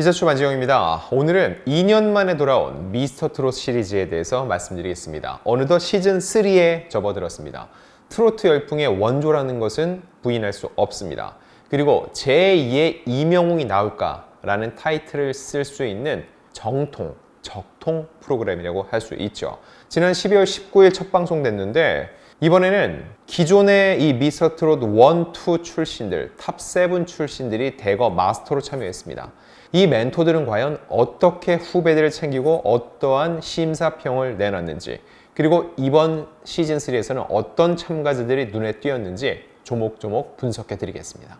기자초 반지영입니다. 오늘은 2년 만에 돌아온 미스터 트롯 시리즈에 대해서 말씀드리겠습니다. 어느덧 시즌 3에 접어들었습니다. 트로트 열풍의 원조라는 것은 부인할 수 없습니다. 그리고 제2의 이명웅이 나올까라는 타이틀을 쓸 수 있는 정통, 적통 프로그램이라고 할 수 있죠. 지난 12월 19일 첫 방송됐는데 이번에는 기존의 이 미스터 트롯 1, 2 출신들, 탑7 출신들이 대거 마스터로 참여했습니다. 이 멘토들은 과연 어떻게 후배들을 챙기고 어떠한 심사평을 내놨는지 그리고 이번 시즌 3에서는 어떤 참가자들이 눈에 띄었는지 조목조목 분석해 드리겠습니다.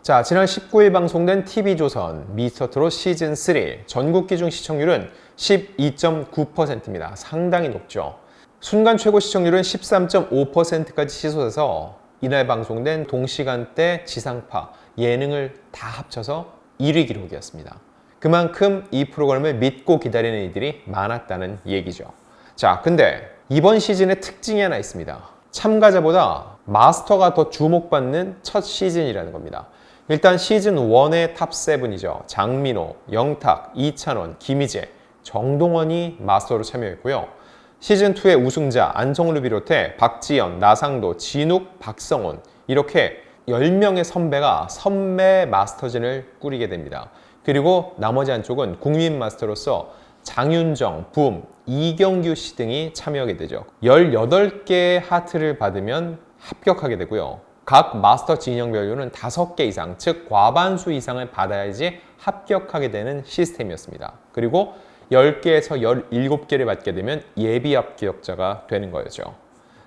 자, 지난 19일 방송된 TV조선 미스터 트롯 시즌 3 전국 기준 시청률은 12.9%입니다. 상당히 높죠. 순간 최고 시청률은 13.5%까지 치솟아서 이날 방송된 동시간대 지상파 예능을 다 합쳐서 1위 기록이었습니다. 그만큼 이 프로그램을 믿고 기다리는 이들이 많았다는 얘기죠. 자, 근데 이번 시즌의 특징이 하나 있습니다. 참가자보다 마스터가 더 주목받는 첫 시즌이라는 겁니다. 일단 시즌 1의 탑 7이죠. 장민호, 영탁, 이찬원, 김희재, 정동원이 마스터로 참여했고요. 시즌 2의 우승자 안성우를 비롯해 박지연, 나상도, 진욱, 박성원 이렇게 10명의 선배가 선배 마스터진을 꾸리게 됩니다. 그리고 나머지 한쪽은 국민 마스터로서 장윤정, 붐, 이경규 씨 등이 참여하게 되죠. 18개의 하트를 받으면 합격하게 되고요. 각 마스터 진영별로는 5개 이상, 즉 과반수 이상을 받아야지 합격하게 되는 시스템이었습니다. 그리고 10개에서 17개를 받게 되면 예비 합격자가 되는 거였죠.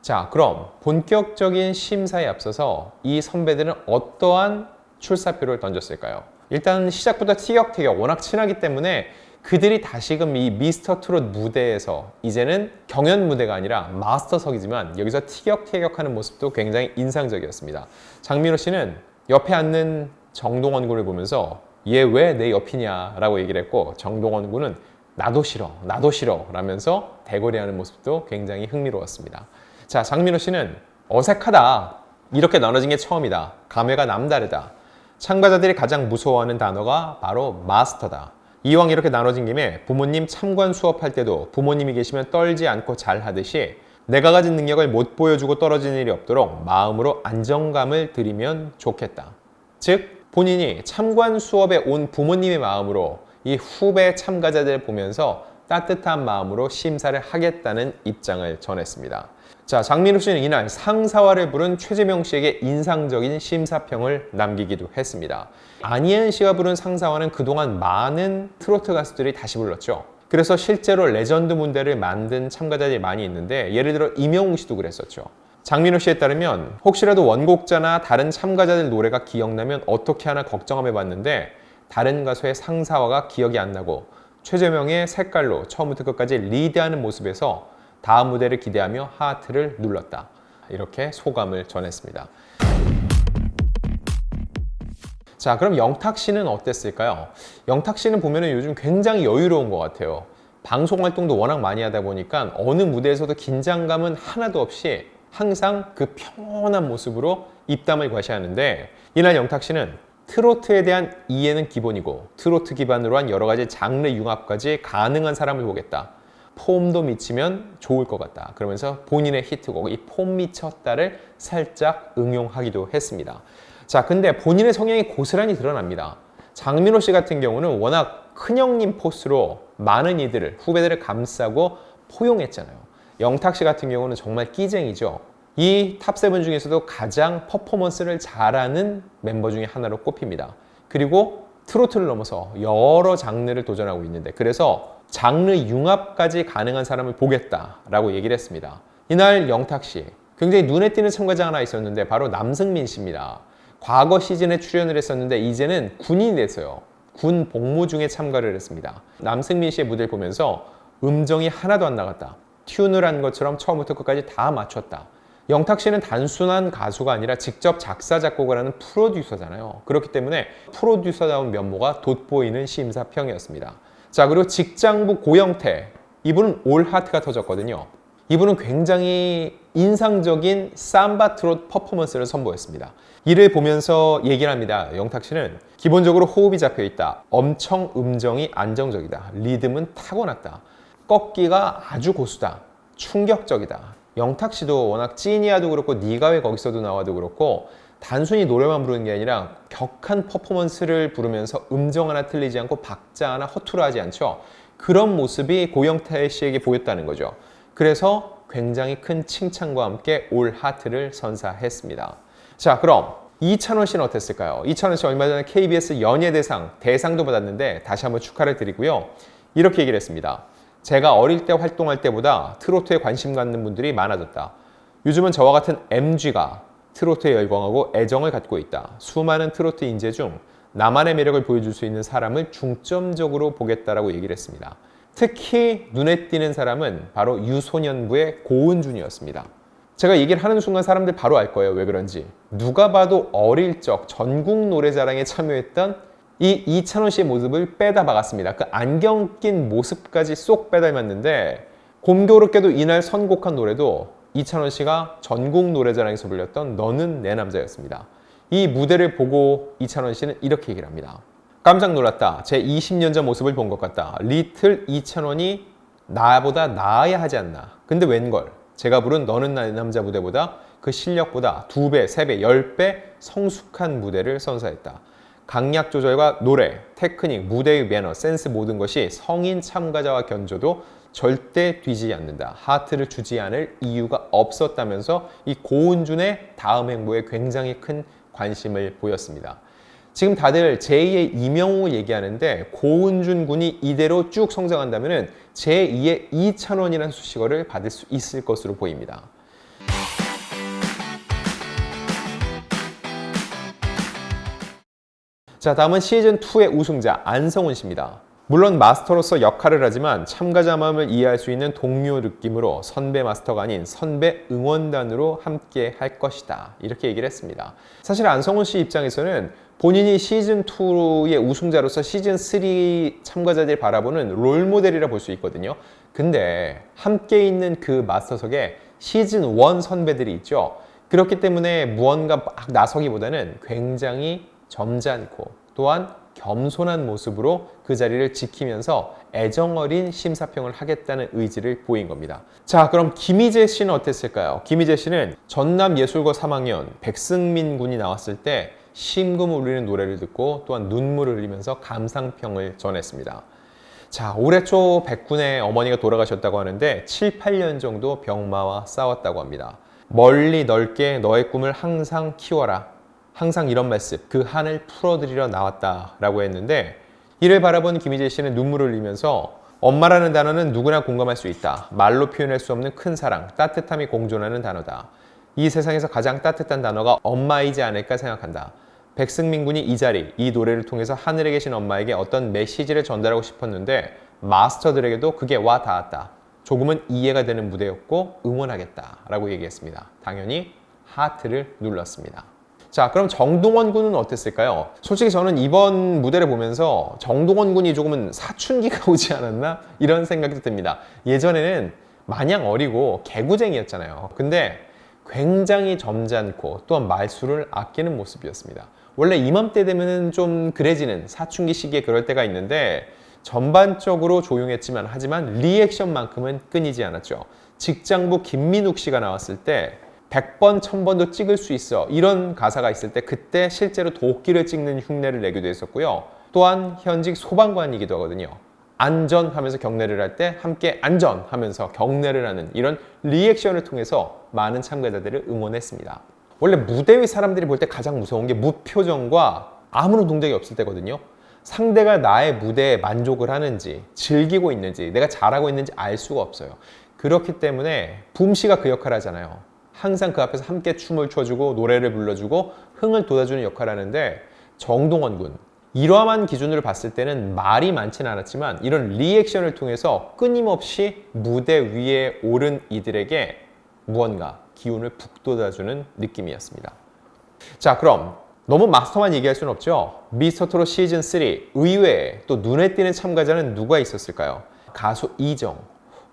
자, 그럼 본격적인 심사에 앞서서 이 선배들은 어떠한 출사표를 던졌을까요? 일단 시작부터 티격태격 워낙 친하기 때문에 그들이 다시금 이 미스터 트롯 무대에서 이제는 경연 무대가 아니라 마스터석이지만 여기서 티격태격하는 모습도 굉장히 인상적이었습니다. 장민호 씨는 옆에 앉는 정동원 군을 보면서 얘 왜 내 옆이냐라고 얘기를 했고 정동원 군은 나도 싫어, 나도 싫어 라면서 대거리하는 모습도 굉장히 흥미로웠습니다. 자, 장민호 씨는 어색하다. 이렇게 나눠진 게 처음이다. 감회가 남다르다. 참가자들이 가장 무서워하는 단어가 바로 마스터다. 이왕 이렇게 나눠진 김에 부모님 참관 수업할 때도 부모님이 계시면 떨지 않고 잘 하듯이 내가 가진 능력을 못 보여주고 떨어지는 일이 없도록 마음으로 안정감을 드리면 좋겠다. 즉, 본인이 참관 수업에 온 부모님의 마음으로 이 후배 참가자들을 보면서 따뜻한 마음으로 심사를 하겠다는 입장을 전했습니다. 자, 장민호 씨는 이날 상사화를 부른 최재명 씨에게 인상적인 심사평을 남기기도 했습니다. 안희은 씨가 부른 상사화는 그동안 많은 트로트 가수들이 다시 불렀죠. 그래서 실제로 레전드 문대를 만든 참가자들이 많이 있는데 예를 들어 임영웅 씨도 그랬었죠. 장민호 씨에 따르면 혹시라도 원곡자나 다른 참가자들 노래가 기억나면 어떻게 하나 걱정함해 봤는데 다른 가수의 상사화가 기억이 안 나고 최재명의 색깔로 처음부터 끝까지 리드하는 모습에서 다음 무대를 기대하며 하트를 눌렀다. 이렇게 소감을 전했습니다. 자, 그럼 영탁 씨는 어땠을까요? 영탁 씨는 보면 요즘 굉장히 여유로운 것 같아요. 방송 활동도 워낙 많이 하다 보니까 어느 무대에서도 긴장감은 하나도 없이 항상 그 평온한 모습으로 입담을 과시하는데 이날 영탁 씨는 트로트에 대한 이해는 기본이고 트로트 기반으로 한 여러 가지 장르 융합까지 가능한 사람을 보겠다. 폼도 미치면 좋을 것 같다. 그러면서 본인의 히트곡 이 폼 미쳤다를 살짝 응용하기도 했습니다. 자, 근데 본인의 성향이 고스란히 드러납니다. 장민호 씨 같은 경우는 워낙 큰형님 포스로 많은 이들을 후배들을 감싸고 포용했잖아요. 영탁 씨 같은 경우는 정말 끼쟁이죠. 이 탑7 중에서도 가장 퍼포먼스를 잘하는 멤버 중에 하나로 꼽힙니다. 그리고 트로트를 넘어서 여러 장르를 도전하고 있는데 그래서 장르 융합까지 가능한 사람을 보겠다라고 얘기를 했습니다. 이날 영탁 씨 굉장히 눈에 띄는 참가자 하나 있었는데 바로 남승민 씨입니다. 과거 시즌에 출연을 했었는데 이제는 군인이 됐어요. 군 복무 중에 참가를 했습니다. 남승민 씨의 무대를 보면서 음정이 하나도 안 나갔다. 튠을 한 것처럼 처음부터 끝까지 다 맞췄다. 영탁 씨는 단순한 가수가 아니라 직접 작사 작곡을 하는 프로듀서잖아요. 그렇기 때문에 프로듀서다운 면모가 돋보이는 심사평이었습니다. 자 그리고 직장부 고영태 이분은 올 하트가 터졌거든요. 이분은 굉장히 인상적인 삼바 트롯 퍼포먼스를 선보였습니다. 이를 보면서 얘기를 합니다. 영탁 씨는 기본적으로 호흡이 잡혀 있다. 엄청 음정이 안정적이다. 리듬은 타고났다. 꺾기가 아주 고수다. 충격적이다. 영탁 씨도 워낙 찐이야도 그렇고 네가 왜 거기서도 나와도 그렇고 단순히 노래만 부르는 게 아니라 격한 퍼포먼스를 부르면서 음정 하나 틀리지 않고 박자 하나 허투루 하지 않죠. 그런 모습이 고영태 씨에게 보였다는 거죠. 그래서 굉장히 큰 칭찬과 함께 올 하트를 선사했습니다. 자, 그럼 이찬원 씨는 어땠을까요? 이찬원 씨 얼마 전에 KBS 연예대상 대상도 받았는데 다시 한번 축하를 드리고요. 이렇게 얘기를 했습니다. 제가 어릴 때 활동할 때보다 트로트에 관심 갖는 분들이 많아졌다. 요즘은 저와 같은 MG가 트로트에 열광하고 애정을 갖고 있다. 수많은 트로트 인재 중 나만의 매력을 보여줄 수 있는 사람을 중점적으로 보겠다라고 얘기를 했습니다. 특히 눈에 띄는 사람은 바로 유소년부의 고은준이었습니다. 제가 얘기를 하는 순간 사람들 바로 알 거예요. 왜 그런지. 누가 봐도 어릴 적 전국 노래자랑에 참여했던 이 이찬원 씨의 모습을 빼다 박았습니다. 그 안경 낀 모습까지 쏙 빼닮았는데 공교롭게도 이날 선곡한 노래도 이찬원 씨가 전국 노래자랑에서 불렸던 너는 내 남자였습니다. 이 무대를 보고 이찬원 씨는 이렇게 얘기를 합니다. 깜짝 놀랐다. 제 20년 전 모습을 본 것 같다. 리틀 이찬원이 나보다 나아야 하지 않나. 근데 웬걸. 제가 부른 너는 내 남자 무대보다 그 실력보다 두 배, 세 배, 열배 성숙한 무대를 선사했다. 강약 조절과 노래, 테크닉, 무대의 매너, 센스 모든 것이 성인 참가자와 견줘도 절대 뒤지지 않는다. 하트를 주지 않을 이유가 없었다면서 이 고은준의 다음 행보에 굉장히 큰 관심을 보였습니다. 지금 다들 제2의 이명웅을 얘기하는데 고은준 군이 이대로 쭉 성장한다면 제2의 이찬원이라는 수식어를 받을 수 있을 것으로 보입니다. 자, 다음은 시즌2의 우승자 안성훈 씨입니다. 물론 마스터로서 역할을 하지만 참가자 마음을 이해할 수 있는 동료 느낌으로 선배 마스터가 아닌 선배 응원단으로 함께 할 것이다. 이렇게 얘기를 했습니다. 사실 안성훈 씨 입장에서는 본인이 시즌2의 우승자로서 시즌3 참가자들이 바라보는 롤모델이라 볼 수 있거든요. 근데 함께 있는 그 마스터석에 시즌1 선배들이 있죠. 그렇기 때문에 무언가 막 나서기보다는 굉장히 점잖고 또한 겸손한 모습으로 그 자리를 지키면서 애정어린 심사평을 하겠다는 의지를 보인 겁니다. 자, 그럼 김희재 씨는 어땠을까요? 김희재 씨는 전남예술고 3학년 백승민 군이 나왔을 때 심금 울리는 노래를 듣고 또한 눈물을 흘리면서 감상평을 전했습니다. 자, 올해 초 백군의 어머니가 돌아가셨다고 하는데 7, 8년 정도 병마와 싸웠다고 합니다. 멀리 넓게 너의 꿈을 항상 키워라. 항상 이런 말씀, 그 한을 풀어드리러 나왔다라고 했는데 이를 바라본 김희재 씨는 눈물을 흘리면서 엄마라는 단어는 누구나 공감할 수 있다. 말로 표현할 수 없는 큰 사랑, 따뜻함이 공존하는 단어다. 이 세상에서 가장 따뜻한 단어가 엄마이지 않을까 생각한다. 백승민 군이 이 자리, 이 노래를 통해서 하늘에 계신 엄마에게 어떤 메시지를 전달하고 싶었는데 마스터들에게도 그게 와 닿았다. 조금은 이해가 되는 무대였고 응원하겠다라고 얘기했습니다. 당연히 하트를 눌렀습니다. 자, 그럼 정동원 군은 어땠을까요? 솔직히 저는 이번 무대를 보면서 정동원 군이 조금은 사춘기가 오지 않았나? 이런 생각이 듭니다. 예전에는 마냥 어리고 개구쟁이였잖아요. 근데 굉장히 점잖고 또한 말수를 아끼는 모습이었습니다. 원래 이맘때 되면은 좀 그래지는 사춘기 시기에 그럴 때가 있는데 전반적으로 조용했지만 하지만 리액션만큼은 끊이지 않았죠. 직장부 김민욱 씨가 나왔을 때 100번, 1000번도 찍을 수 있어. 이런 가사가 있을 때 그때 실제로 도끼를 찍는 흉내를 내기도 했었고요. 또한 현직 소방관이기도 하거든요. 안전 하면서 경례를 할 때 함께 안전 하면서 경례를 하는 이런 리액션을 통해서 많은 참가자들을 응원했습니다. 원래 무대 위 사람들이 볼 때 가장 무서운 게 무표정과 아무런 동작이 없을 때거든요. 상대가 나의 무대에 만족을 하는지, 즐기고 있는지, 내가 잘하고 있는지 알 수가 없어요. 그렇기 때문에 붐씨가 그 역할을 하잖아요. 항상 그 앞에서 함께 춤을 춰주고 노래를 불러주고 흥을 돋아주는 역할을 하는데 정동원 군 이러한 기준으로 봤을 때는 말이 많지는 않았지만 이런 리액션을 통해서 끊임없이 무대 위에 오른 이들에게 무언가 기운을 북돋아주는 느낌이었습니다. 자 그럼 너무 마스터만 얘기할 수는 없죠. 미스터 트롯 시즌 3 의외에 또 눈에 띄는 참가자는 누가 있었을까요? 가수 이정,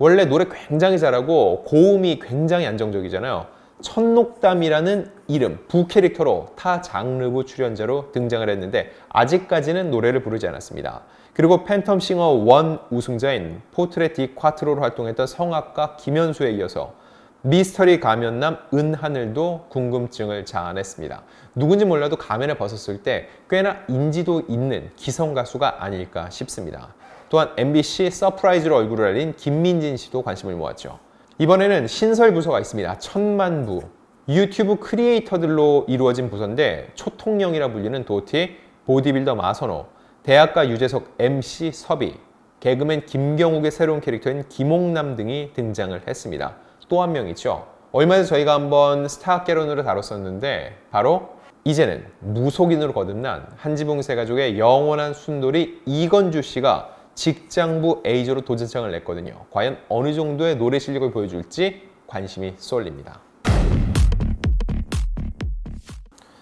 원래 노래 굉장히 잘하고 고음이 굉장히 안정적이잖아요. 천록담이라는 이름, 부캐릭터로 타 장르부 출연자로 등장을 했는데 아직까지는 노래를 부르지 않았습니다. 그리고 팬텀 싱어 원 우승자인 포트레 디 콰트로로 활동했던 성악가 김현수에 이어서 미스터리 가면남 은하늘도 궁금증을 자아냈습니다. 누군지 몰라도 가면을 벗었을 때 꽤나 인지도 있는 기성 가수가 아닐까 싶습니다. 또한 MBC 서프라이즈로 얼굴을 알린 김민진 씨도 관심을 모았죠. 이번에는 신설 부서가 있습니다. 천만부. 유튜브 크리에이터들로 이루어진 부서인데 초통령이라 불리는 도티, 보디빌더 마선호, 대학가 유재석 MC 섭이, 개그맨 김경욱의 새로운 캐릭터인 김옥남 등이 등장을 했습니다. 또 한 명 있죠. 얼마 전에 저희가 한번 스타캐론으로 다뤘었는데 바로 이제는 무속인으로 거듭난 한지붕 세 가족의 영원한 순돌이 이건주 씨가 직장부 A조로 도전장을 냈거든요. 과연 어느 정도의 노래 실력을 보여줄지 관심이 쏠립니다.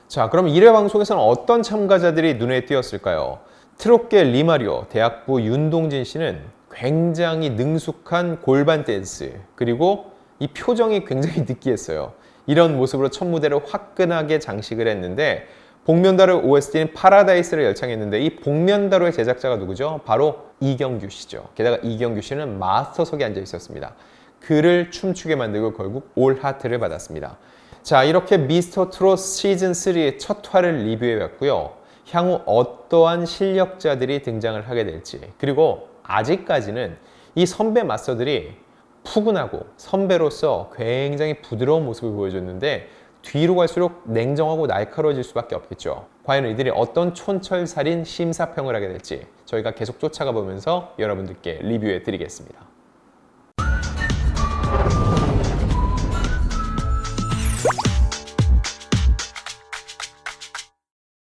자, 그럼 1회 방송에서는 어떤 참가자들이 눈에 띄었을까요? 트롯계 리마리오 대학부 윤동진 씨는 굉장히 능숙한 골반 댄스 그리고 이 표정이 굉장히 느끼했어요. 이런 모습으로 첫 무대를 화끈하게 장식을 했는데 복면다루 OST는 파라다이스를 열창했는데 이 복면다루의 제작자가 누구죠? 바로 이경규 씨죠. 게다가 이경규 씨는 마스터석에 앉아 있었습니다. 그를 춤추게 만들고 결국 올 하트를 받았습니다. 자, 이렇게 미스터 트롯 시즌 3의 첫 화를 리뷰해 봤고요. 향후 어떠한 실력자들이 등장을 하게 될지, 그리고 아직까지는 이 선배 마스터들이 푸근하고 선배로서 굉장히 부드러운 모습을 보여줬는데 뒤로 갈수록 냉정하고 날카로워질 수밖에 없겠죠. 과연 이들이 어떤 촌철살인 심사평을 하게 될지 저희가 계속 쫓아가 보면서 여러분들께 리뷰해 드리겠습니다.